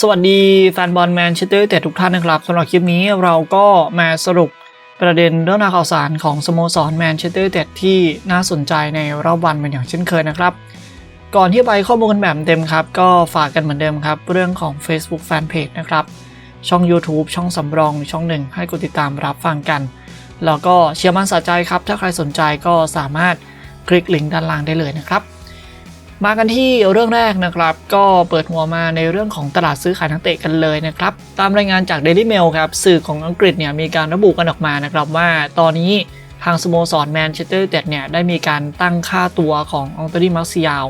สวัสดีแฟนบอลแมนเชสเตอร์แต่ทุกท่านนะครับสำหรับคลิปนี้เราก็มาสรุปประเด็นเรื่องราวข่าวสารของสโมสรแมนเชสเตอร์เต็ดที่น่าสนใจในรอบวันเป็นอย่างเช่นเคยนะครับ ก่อนที่ไปข้อมูลกันแบบเต็มครับ ก็ฝากกันเหมือนเดิมครับ เรื่องของ Facebook Fanpage นะครับ ช่อง YouTube ช่องสำรองช่องหนึ่งให้กดติดตามรับฟังกัน แล้วก็เชียร์มันสะใจครับ ถ้าใครสนใจก็สามารถคลิกลิงก์ด้านล่างได้เลยนะครับ มากันที่เรื่องแรกนะครับ ก็เปิดหัวมาในเรื่องของตลาดซื้อขายนักเตะกันเลยนะครับ ตามรายงานจาก Daily Mail ครับ สื่อของอังกฤษเนี่ยมีการระบุกันออกมานะครับว่าตอนนี้ทางสโมสรแมนเชสเตอร์เต็ดเนี่ยได้มีการตั้งค่าตัวขององตรีมาร์ซิยาล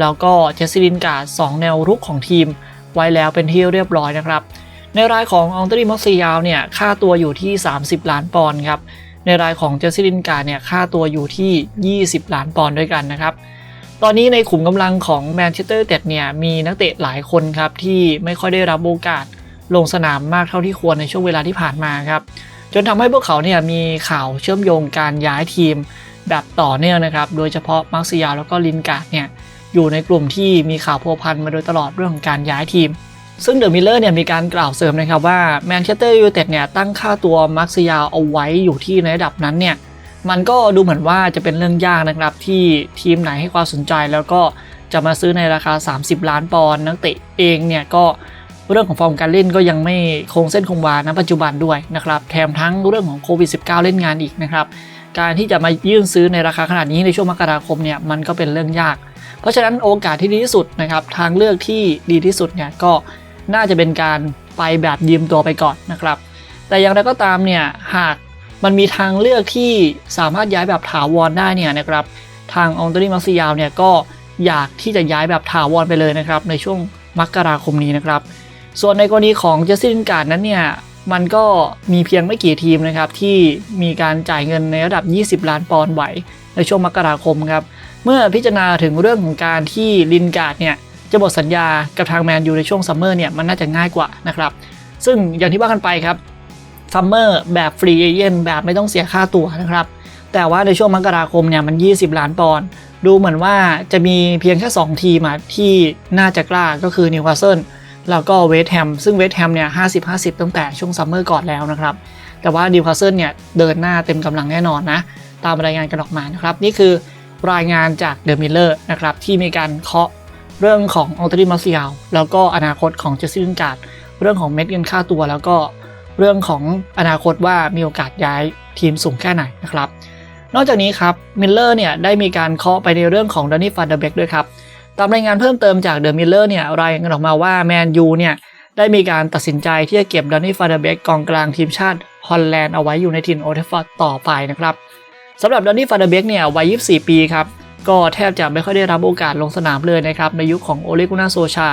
แล้วก็เจสซิลินการ์ดสองแนวรุกของทีม ไว้แล้วเป็นที่เรียบร้อยนะครับ ในรายขององตรีมาร์ซิยาลเนี่ยค่าตัวอยู่ที่ 30 ล้านปอนด์ครับในรายของเจสซิลินการ์ดเนี่ยค่าตัวอยู่ที่ 20 ล้านปอนด์ด้วยกันนะครับ ตอนนี้ในขุมกำลังของแมนเชสเตอร์เต็ดเนี่ยมีนักเตะหลายคนครับที่ไม่ค่อยได้รับโอกาสลงสนามมากเท่าที่ควรในช่วงเวลาที่ผ่านมาครับ จนทำให้พวกเขาเนี่ยมีข่าวเชื่อมโยงการย้ายทีมแบบต่อเนื่องนะครับ โดยเฉพาะมาร์ซิยาแล้วก็ลินการ์ดเนี่ยอยู่ในกลุ่มที่มีข่าวพัวพันมาโดยตลอดเรื่องของการย้ายทีม ซึ่งเดอะมิลเลอร์เนี่ยมีการกล่าวเสริมนะครับว่าแมนเชสเตอร์ยูไนเต็ดเนี่ยตั้งค่าตัวมาร์ซิยาเอาไว้อยู่ที่ในระดับนั้นเนี่ย มันก็ดูเหมือนว่าจะเป็นเรื่องยากนะครับ ที่ทีมไหนให้ความสนใจแล้วก็จะมาซื้อในราคา 30 ล้านปอนด์นักเตะเองเนี่ยก็เรื่องของฟอร์มการเล่นก็ยังไม่คงเส้นคงวาณปัจจุบันด้วยนะครับแถมทั้งเรื่องของโควิด -19 เล่นงานอีกนะครับการที่จะมายื่นซื้อในราคาขนาดนี้ในช่วงมกราคมเนี่ยมันก็เป็นเรื่องยาก เพราะฉะนั้นโอกาสที่ดีที่สุดนะครับทางเลือกที่ดีที่สุดเนี่ยก็น่าจะเป็นการไปแบบยืมตัวไปก่อนนะครับ แต่อย่างไรก็ตามเนี่ยหาก มันมีทางเลือกที่สามารถย้ายแบบถาวรได้เนี่ยนะครับ ทางองตรีมาร์ซิยาลเนี่ยก็อยากที่จะย้ายแบบถาวรไปเลยนะครับ ในช่วงมกราคมนี้นะครับ ส่วนในกรณีของเจสซินการ์ดนั้นเนี่ยมันก็มีเพียงไม่กี่ทีมนะครับ ที่มีการจ่ายเงินในระดับ 20 ล้านปอนด์ไหวในช่วงมกราคมครับ เมื่อพิจารณาถึงเรื่องของการที่ลินการ์ดเนี่ยจะหมดสัญญากับทางแมนยูในช่วงซัมเมอร์เนี่ยมันน่าจะง่ายกว่านะครับ ซึ่งอย่างที่ว่ากันไปครับ ซัมเมอร์แบบฟรีเอเจนแบบไม่ต้องเสียค่าตั๋วนะครับ แต่ว่าในช่วงมกราคมเนี่ยมัน 20 ล้านปอนด์ดูเหมือนว่าจะมีเพียงแค่ 2 ทีมที่น่าจะกล้าก็คือนิวคาสเซิลแล้วก็เวสต์แฮมซึ่งเวสต์แฮมเนี่ย50 50 ตั้งแต่ช่วงซัมเมอร์ก่อนแล้วนะครับ แต่ว่านิวคาสเซิลเนี่ยเดินหน้าเต็มกำลังแน่นอนนะ ตามรายงานกันออกมานะครับ นี่คือรายงานจากเดอะมิลเลอร์นะครับที่มีการเคาะเรื่องของออลตรีมาเซียลแล้วก็อนาคตของเจสซี่ลินการ์ดเรื่องของเม็ดเงินค่าตัวแล้วก็ เรื่องของอนาคตว่ามีโอกาสย้ายทีมสูงแค่ไหนนะครับ นอกจากนี้ครับมิลเลอร์เนี่ยได้มีการเคาะไปในเรื่องของดอนนี่ฟาเดเบกด้วยครับ ตามรายงานเพิ่มเติมจากเดอะมิลเลอร์เนี่ยรายงานออกมาว่าแมนยูเนี่ยได้มีการตัดสินใจที่จะเก็บดอนนี่ฟาเดเบกกองกลางทีมชาติฮอลแลนด์เอาไว้อยู่ในถิ่นโอเทฟอร์ดต่อไปนะครับสำหรับดอนนี่ฟาเดเบกเนี่ยวัย 24 ปีครับ ก็แทบจะไม่ค่อยได้รับโอกาสลงสนามเลยนะครับในยุคของโอเลกุนาโซชา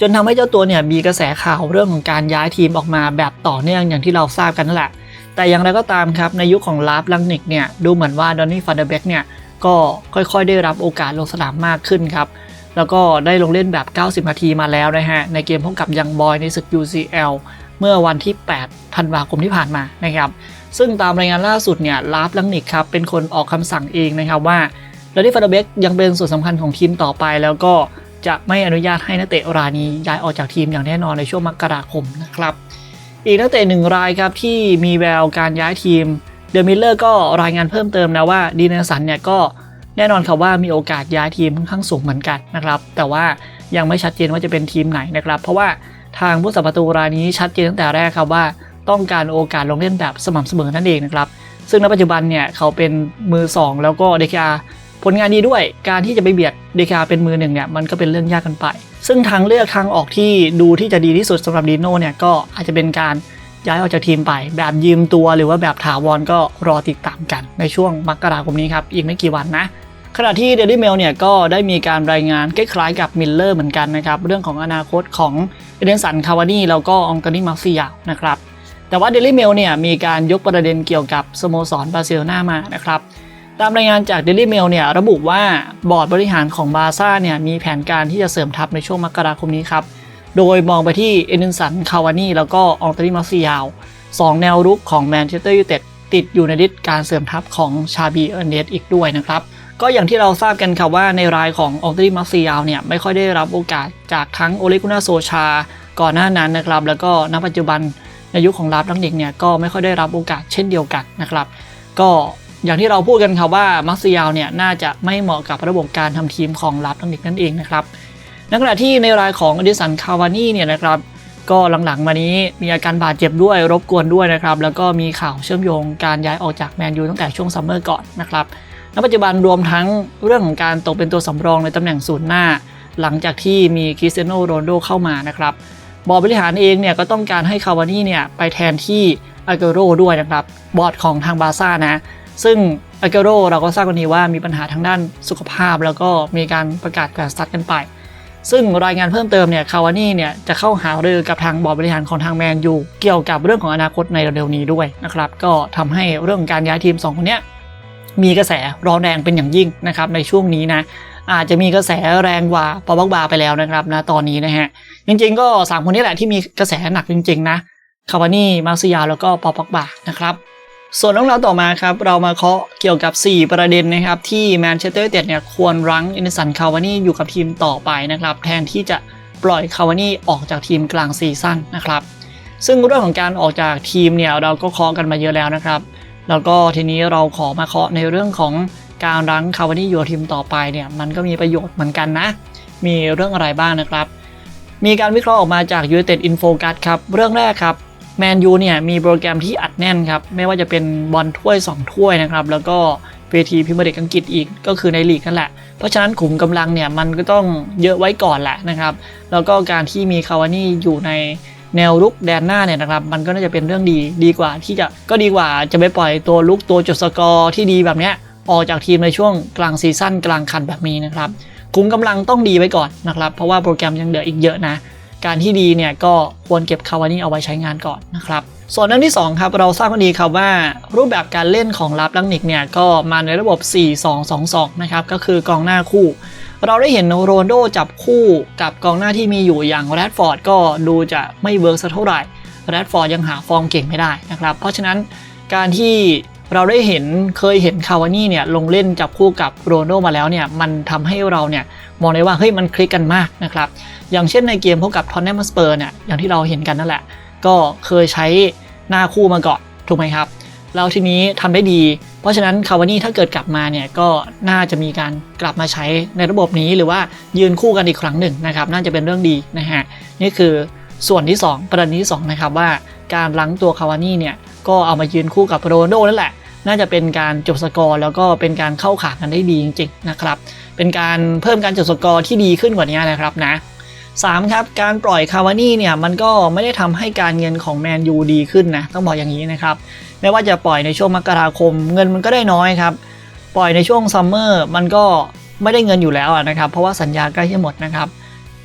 จนทำให้เจ้าตัวเนี่ยมีกระแสข่าวเรื่องของการย้ายทีมออกมาแบบต่อเนื่องอย่างที่เราทราบกันนั่นแหละ แต่อย่างไรก็ตามครับในยุคของลาฟลังนิกเนี่ยดูเหมือนว่าดอนนี่ฟาเดเบกเนี่ยก็ค่อยๆ ได้รับโอกาสลงสนามมากขึ้นครับแล้วก็ได้ลงเล่นแบบ 90 นาทีมาแล้วนะฮะ ในเกมพบกับยังบอยในศึก UCL เมื่อวันที่ 8 ธันวาคมที่ผ่านมานะครับ ซึ่งตามรายงานล่าสุดเนี่ยลาฟลังนิกครับ เป็นคนออกคำสั่งเองนะครับว่าดอนนี่ฟาเดเบกยังเป็นส่วนสำคัญของทีมต่อไปแล้วก็ จะไม่อนุญาตให้นักเตะรายนี้ย้ายออกจากทีมอย่างแน่นอนในช่วงมกราคมนะครับ อีกนักเตะหนึ่งรายครับที่มีแววการย้ายทีม เดอมิลเลอร์ก็รายงานเพิ่มเติมนะว่าดีเนสันเนี่ยก็แน่นอนครับว่ามีโอกาสย้ายทีมค่อนข้างสูงเหมือนกันนะครับ แต่ว่ายังไม่ชัดเจนว่าจะเป็นทีมไหนนะครับ เพราะว่าทางผู้สัมประตูรายนี้ชัดเจนตั้งแต่แรกครับว่าต้องการโอกาสลงเล่นแบบสม่ำเสมอนั่นเองนะครับ ซึ่งในปัจจุบันเนี่ยเขาเป็นมือ 2 แล้วก็เดคา ผลงานดีด้วยการที่จะไปเบียดเดคาเป็นมือหนึ่งเนี่ยมันก็เป็นเรื่องยากกันไป ซึ่งทางเลือกทางออกที่ดูที่จะดีที่สุดสำหรับดีโน่เนี่ยก็อาจจะเป็นการย้ายออกจากทีมไป แบบยืมตัวหรือว่าแบบถาวรก็รอติดตามกันในช่วงมกราคมนี้ครับอีกไม่กี่วันนะขณะที่ Daily Mail เนี่ยก็ได้มีการรายงานคล้ายๆกับมิลเลอร์เหมือนกันนะครับเรื่องของอนาคตของเอเดนสันคาวานีแล้วก็องตานีมาฟิยนะครับแต่ว่า Daily Mail เนี่ยมีการยกประเด็นเกี่ยวกับสโมสรบาร์เซโลนามานะครับ ตามรายงานจาก Daily Mail เนี่ยระบุว่าบอร์ดบริหารของบาซ่าเนี่ยมีแผนการที่จะเสริมทัพในช่วงมกราคมนี้ครับ โดยมองไปที่เอเดนสัน คาวานีแล้วก็องตานีมาฟิยาสองแนวรุกของแมนเชสเตอร์ยูไนเต็ดติดอยู่ในลิสต์การเสริมทัพของชาบีเอร์เนสอีกด้วยนะครับ ก็อย่างที่เราทราบกันครับว่าในรายของอองตรีมาซิยาวเนี่ยไม่ค่อยได้รับโอกาสจากทั้งโอเลกุนาโซชา ก่อนหน้านั้นนะครับ แล้วก็ณปัจจุบันในยุคของลาฟดังเด็กเนี่ยก็ไม่ค่อยได้รับโอกาสเช่นเดียวกันนะครับ ก็ อย่างที่เราพูดกันครับว่ามาซิยาวเนี่ยน่าจะไม่เหมาะกับระบบการทำทีมของลาฟดังเด็กนั่นเองนะครับในขณะที่ในรายของอดิสันคาวานี่เนี่ยนะครับก็หลังๆมานี้มีอาการบาดเจ็บด้วยรบกวนด้วยนะครับแล้วก็มีข่าวเชื่อมโยงการย้ายออกจากแมนยูตั้งแต่ช่วงซัมเมอร์ก่อนนะครับณปัจจุบันรวมทั้งเรื่องของการตกเป็นตัวสำรองในตำแหน่งศูนย์หน้า หลังจากที่มีคริสเตียโนโรนโดเข้ามานะครับบอร์ดบริหารเองเนี่ยก็ต้องการให้คาวานี่เนี่ยไปแทนที่อาเกโรด้วยนะครับบอร์ดของทางบาซ่านะ ซึ่งอาเกโรเราก็ทราบกันดีว่ามีปัญหาทางด้านสุขภาพ แล้วก็มีการประกาศแขวนสตัดกันไป ซึ่งรายงานเพิ่มเติมเนี่ยคาวานี่เนี่ยจะเข้าหารือกับทางบอร์ดบริหารของทางแมนยูเกี่ยวกับเรื่องของอนาคตในเร็วๆนี้ด้วยนะครับก็ทำให้เรื่องการย้ายทีม 2 คนเนี้ยมีกระแสร้อนแรงเป็นอย่างยิ่งนะครับในช่วงนี้นะอาจจะมีกระแสแรงกว่าปอบ็อกบาไปแล้วนะครับนะตอนนี้นะฮะจริงๆ ก็ 3 คนนี้แหละที่มีกระแสหนักจริง ๆ นะคาวานี่มาซิยาแล้วก็ปอบ็อกบานะครับ ส่วนเรื่องราวต่อมาครับ เรามาเคาะเกี่ยวกับ 4 ประเด็นนะครับ ที่แมนเชสเตอร์ยูไนเต็ดเนี่ยควรรั้งอินสันคาวานี่อยู่กับทีมต่อไปนะครับ แทนที่จะปล่อยคาวานี่ออกจากทีมกลางซีซั่นนะครับ ซึ่งเรื่องของการออกจากทีมเนี่ยเราก็เคาะกันมาเยอะแล้วนะครับ แล้วก็ทีนี้เราขอมาเคาะในเรื่องของการรั้งคาวานี่อยู่ทีมต่อไปเนี่ยมันก็มีประโยชน์เหมือนกันนะ มีเรื่องอะไรบ้างนะครับ มีการวิเคราะห์ออกมาจาก United In Focus ครับเรื่องแรกครับ แมนยูเนี่ยมีโปรแกรมที่อัดแน่นครับ ไม่ว่าจะเป็นบอลถ้วย 2 ถ้วยนะครับ แล้วก็เวทีพิมยร์ลีกอังกฤษอีกก็คือในลีกนั่นแหละ เพราะฉะนั้นขุมกำลังเนี่ยมันก็ต้องเยอะไว้ก่อนแหละนะครับ แล้วก็การที่มีคาวานี่อยู่ในแนวรุกแดนหน้าเนี่ยนะครับ มันก็น่าจะเป็นเรื่องดีดีกว่าที่จะก็ดีกว่าจะไปปล่อยตัวลุกตัวจดสกอร์ที่ดีแบบเนี้ยออกจากทีมในช่วงกลางซีซั่นกลางคันแบบนี้นะครับขุมกำลังต้องดีไว้ก่อนนะครับ เพราะว่าโปรแกรมยังเหลืออีกเยอะนะ การที่ดีเนี่ยก็ควรเก็บคาวานี่เอาไว้ใช้งานก่อนนะครับส่วนเรื่องที่ 2 ครับ เราทราบกันดีครับว่ารูปแบบการเล่นของลับลังนิกเนี่ยก็มาในระบบ 4-2-2-2 นะครับ ก็คือกองหน้าคู่ เราได้เห็นโรนโดจับคู่กับกองหน้าที่มีอยู่อย่างแรดฟอร์ดก็ดูจะไม่เวิร์กสักเท่าไหร่แรดฟอร์ดยังหาฟอร์มเก่งไม่ได้นะครับ เพราะฉะนั้นการที่ เราได้เห็นเคยเห็นคาวานี่เนี่ยลงเล่นจับคู่กับโรนลโดมาแล้วเนี่ยมันทำให้เราเนี่ยมองได้ว่าเฮ้ยมันคลิกกันมากนะครับอย่างเช่นในเกมพบกับทอนแนมสเปอร์เนี่ยอย่างที่เราเห็นกันนั่นแหละ ก็เคยใช้หน้าคู่มาก่อนถูกไหมครับแล้วทีนี้ทำได้ดี เพราะฉะนั้นคาวานี่ถ้าเกิดกลับมาเนี่ยก็น่าจะมีการกลับมาใช้ในระบบนี้หรือว่ายืนคู่กันอีกครั้งหนึ่งนะครับน่าจะเป็นเรื่องดีนะฮะนี่คือส่วนที่ 2 ประเด็นที่2นะครับว่าการล้างตัวคาวานี่เนี่ย ก็เอามายืนคู่กับโรนโดนั่นแหละ น่าจะเป็นการจบสกอร์แล้วก็เป็นการเข้าขากันได้ดีจริงๆนะครับ เป็นการเพิ่มการจบสกอร์ที่ดีขึ้นกว่านี้นะครับนะ 3 ครับ การปล่อยคาวานี่เนี่ยมันก็ไม่ได้ทำให้การเงินของแมนยูดีขึ้นนะ ต้องบอกอย่างนี้นะครับ ไม่ว่าจะปล่อยในช่วงมกราคม เงินมันก็ได้น้อยครับ ปล่อยในช่วงซัมเมอร์มันก็ไม่ได้เงินอยู่แล้วนะครับ เพราะว่าสัญญาใกล้จะหมดนะครับ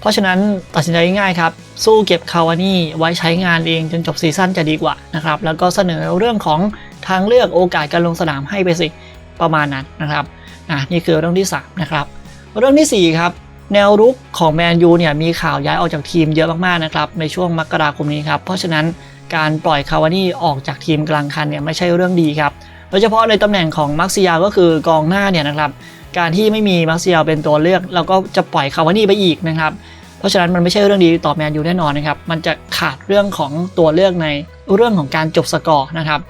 เพราะฉะนั้นตัดสินใจง่ายครับ สู้เก็บคาวานี่ไว้ใช้งานเองจนจบซีซั่นจะดีกว่านะครับ แล้วก็เสนอเรื่องของทางเลือกโอกาสการลงสนามให้ไปสิประมาณนั้นนะครับอะนี่คือเรื่องที่ 3 นะครับ เรื่องที่ 4 ครับแนวรุกของแมนยูเนี่ยมีข่าวย้ายออกจากทีมเยอะมากๆนะครับในช่วงมกราคมนี้ครับ เพราะฉะนั้นการปล่อยคาวานี่ออกจากทีมกลางคันเนี่ยไม่ใช่เรื่องดีครับโดยเฉพาะในตำแหน่งของมักซิยาก็คือกองหน้าเนี่ยนะครับ การที่ไม่มีมักซิยาเป็นตัวเลือกแล้วก็จะปล่อยคาวานี่ไปอีกนะครับ เพราะฉะนั้นมันไม่ใช่เรื่องดีต่อแมนยูแน่นอนนะครับ มันจะขาดเรื่องของตัวเลือกในเรื่องของการจบสกอร์นะครับ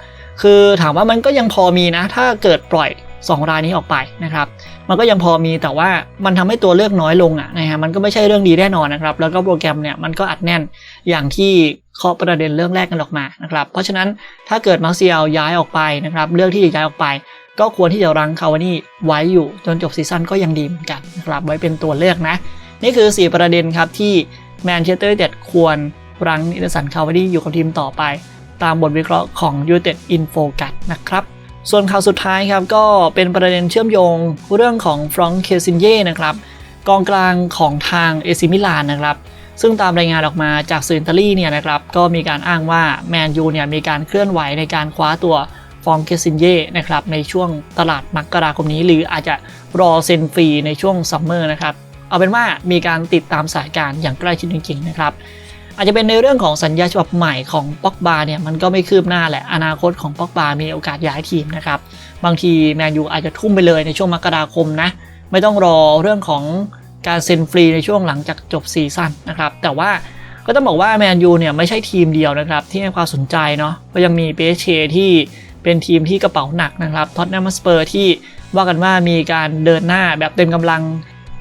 คือถามว่ามันก็ยังพอมีนะ ถ้าเกิดปล่อย 2 รายนี้ออกไปนะครับ มันก็ยังพอมีแต่ว่ามันทำให้ตัวเลือกน้อยลงอะนะฮะ มันก็ไม่ใช่เรื่องดีแน่นอนนะครับ แล้วก็โปรแกรมเนี่ยมันก็อัดแน่นอย่างที่เคาะประเด็นเรื่องแรกกันออกมานะครับ เพราะฉะนั้นถ้าเกิดมาร์เซียลย้ายออกไปนะครับ เลือกที่จะย้ายออกไป ก็ควรที่จะรังคาวานี่ไว้อยู่จนจบซีซั่นก็ยังดีเหมือนกันนะครับไว้เป็นตัวเลือกนะ นี่คือ 4 ประเด็นครับที่แมนเชสเตอร์ยูไนเต็ดควรรังอินสันคาวานี่อยู่กับทีมต่อไป ตามบทวิเคราะห์ของยูเต็ดอินโฟกัสนะครับส่วนข่าวสุดท้ายครับก็เป็นประเด็นเชื่อมโยงเรื่องของฟรองเคซินเย่นะครับกองกลางของทางเอซิมิลานนะครับซึ่งตามรายงานออกมาจากสื่ออิตาลีเนี่ยนะครับก็มีการอ้างว่าแมนยูเนี่ยมีการเคลื่อนไหวในการคว้าตัว ฟองเคซินเย่นะครับในช่วงตลาดมกราคมนี้ หรืออาจจะรอเซ็นฟรีในช่วงซัมเมอร์นะครับเอาเป็นว่ามีการติดตามสานการอย่างใกล้ชิดจริงๆนะครับอาจจะเป็นในเรื่องของสัญญาฉบับใหม่ของป็อกบาเนี่ยมันก็ไม่คืบหน้าแหละอนาคตของป็อกบามีโอกาสย้ายทีมนะครับบางทีแมนยูอาจจะทุ่มไปเลยในช่วงมกราคมนะไม่ต้องรอเรื่องของการเซ็นฟรีในช่วงหลังจากจบซีซั่นนะครับแต่ว่าก็ต้องบอกว่าแมนยูเนี่ยไม่ใช่ทีมเดียวนะครับที่ให้ความสนใจเนาะก็ยังมีเปเชที่ เป็นทีมที่กระเป๋าหนักนะครับท็อตแนมสเปอร์ที่ว่ากันว่ามีการเดินหน้าแบบเต็มกำลัง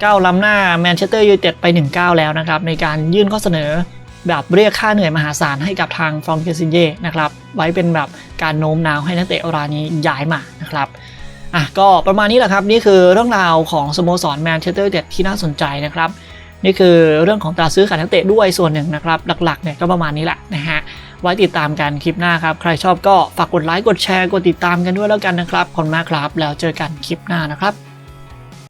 ก้าวล้ำหน้าแมนเชสเตอร์ยูไนเต็ดไป1ก้าแล้วนะครับ ในการยื่นข้อเสนอแบบเรียกค่าเหนื่อยมหาศาลให้กับทางฟรองเกซินเย่นะครับ ไว้เป็นแบบการโน้มน้าวให้นักเตะรายนี้ย้ายมานะครับอะก็ประมาณนี้แหละครับ นี่คือเรื่องราวของสโมสรแมนเชสเตอร์ยูไนเต็ดที่น่าสนใจนะครับ นี่คือเรื่องของตราซื้อขายนักเตะด้วยส่วนหนึ่งนะครับ หลักๆเนี่ยก็ประมาณนี้แหละนะฮะไว้ติดตามกันคลิปหน้าครับ ใครชอบก็ฝากกดไลค์กดแชร์กดติดตามกันด้วยแล้วกันนะครับขอบคุณมากครับ แล้วเจอกันคลิปหน้านะครับ